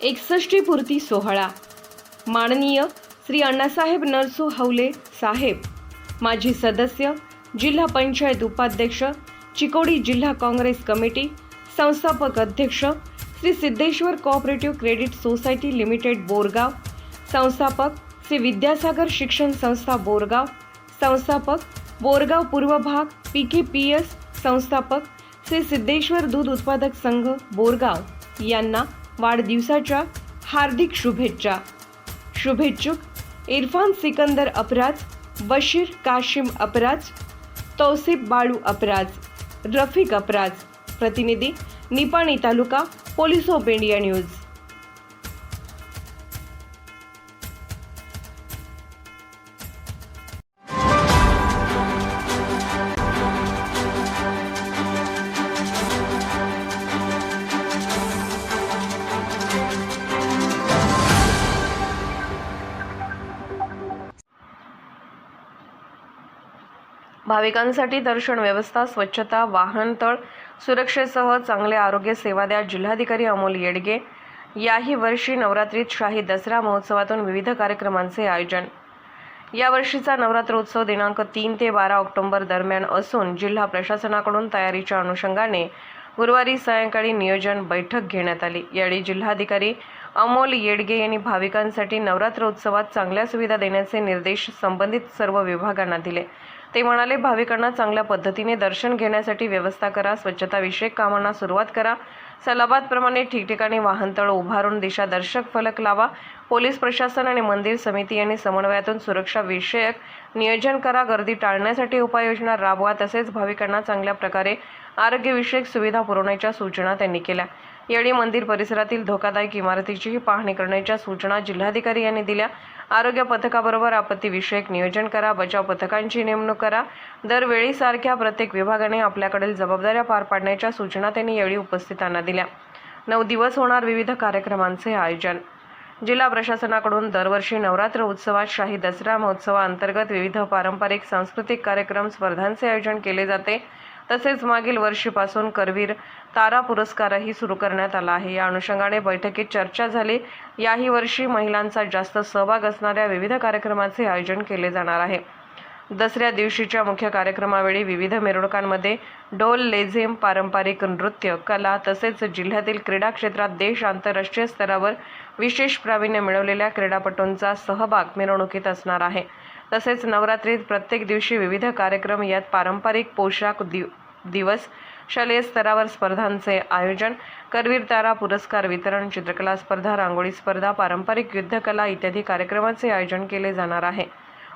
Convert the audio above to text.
एकसष्टी पूर्ती सोहळा. माननीय श्री अण्णासाहेब नरसू हवले साहेब माजी सदस्य जिल्हा पंचायत उपाध्यक्ष चिकोडी जिल्हा काँग्रेस कमिटी संस्थापक अध्यक्ष Shri Siddheshwar cooperative credit society limited Borgaon संस्थापक श्री विद्यासागर शिक्षण संस्था बोरगाव संस्थापक बोरगाव पूर्व भाग पी के पी एस संस्थापक श्री सिद्धेश्वर दूध उत्पादक संघ बोरगाव यांना वाढदिवसाच्या हार्दिक शुभेच्छा. शुभेच्छुक इरफान सिकंदर अपराज बशीर काशिम अपराज तौसिफ बाळू अपराज रफिक अपराज. प्रतिनिधी Nipani taluka police of India news. भाविकांसाठी दर्शन व्यवस्था स्वच्छता वाहनतळ सुरक्षेसह चांगले आरोग्य सेवा द्या. जिल्हाधिकारी अमोल येडगे याही वर्षी नवरात्रीत शाही दसरा महोत्सवातून विविध कार्यक्रमांचे आयोजन. यावर्षीचा नवरात्रोत्सव दिनांक तीन ते बारा ऑक्टोबर दरम्यान असून जिल्हा प्रशासनाकडून तयारीच्या अनुषंगाने गुरुवारी सायंकाळी नियोजन बैठक घेण्यात आली. यावेळी जिल्हाधिकारी अमोल येडगे यांनी भाविकांसाठी नवरात्रोत्सवात चांगल्या सुविधा देण्याचे निर्देश संबंधित सर्व विभागांना दिले. ते म्हणाले भाविकांना चांगल्या पद्धतीने दर्शन घेण्यासाठी व्यवस्था करा स्वच्छताविषयक कामांना सुरुवात करा. सलाबादप्रमाणे ठिकठिकाणी वाहनतळ उभारून दिशादर्शक फलक लावा. पोलीस प्रशासन आणि मंदिर समिती यांनी समन्वयातून सुरक्षा विषयक नियोजन करा गर्दी टाळण्यासाठी उपाययोजना राबवा तसेच भाविकांना चांगल्या प्रकारे आरोग्यविषयक सुविधा पुरवण्याच्या सूचना त्यांनी केल्या. यावेळी मंदिर परिसरातील धोकादायक इमारतीचीही पाहणी करण्याच्या सूचना जिल्हाधिकारी यांनी दिल्या. आरोग्य पथकाबरोबर आपत्तीविषयक नियोजन करा बचाव पथकांची नेमणूक करा. दरवेळी सारख्या प्रत्येक विभागाने आपल्याकडील जबाबदाऱ्या पार पाडण्याच्या सूचना त्यांनी यावेळी उपस्थितांना दिल्या. नऊ दिवस होणार विविध कार्यक्रमांचे आयोजन. जिल्हा प्रशासनाकडून दरवर्षी नवरात्र उत्सवात शाही दसरा महोत्सवाअंतर्गत विविध पारंपरिक सांस्कृतिक कार्यक्रम स्पर्धांचे आयोजन केले जाते. तसेच मागील वर्षीपासून करवीर तारा पुरस्कारही सुरू करण्यात आला आहे. या अनुषंगाने बैठकीत चर्चा झाली. याही वर्षी महिलांचा जास्त सहभाग असणाऱ्या विविध कार्यक्रमाचे आयोजन केले जाणार आहे. दसऱ्या दिवशीच्या मुख्य कार्यक्रमावेळी विविध मिरवणुकांमध्ये डोल लेझिम पारंपरिक नृत्य कला तसेच जिल्ह्यातील क्रीडा क्षेत्रात देश आंतरराष्ट्रीय स्तरावर विशेष प्रावीण्य मिळवलेल्या क्रीडापटूंचा सहभाग मिरवणुकीत असणार आहे. तसेच नवरात्रीत प्रत्येक दिवशी विविध कार्यक्रम यात पारंपरिक पोशाख दिव दिवस शालेय स्तरावर स्पर्धांचे आयोजन करवीर तारा पुरस्कार वितरण चित्रकला स्पर्धा रांगोळी स्पर्धा पारंपरिक युद्धकला इत्यादी कार्यक्रमाचे आयोजन केले जाणार आहे.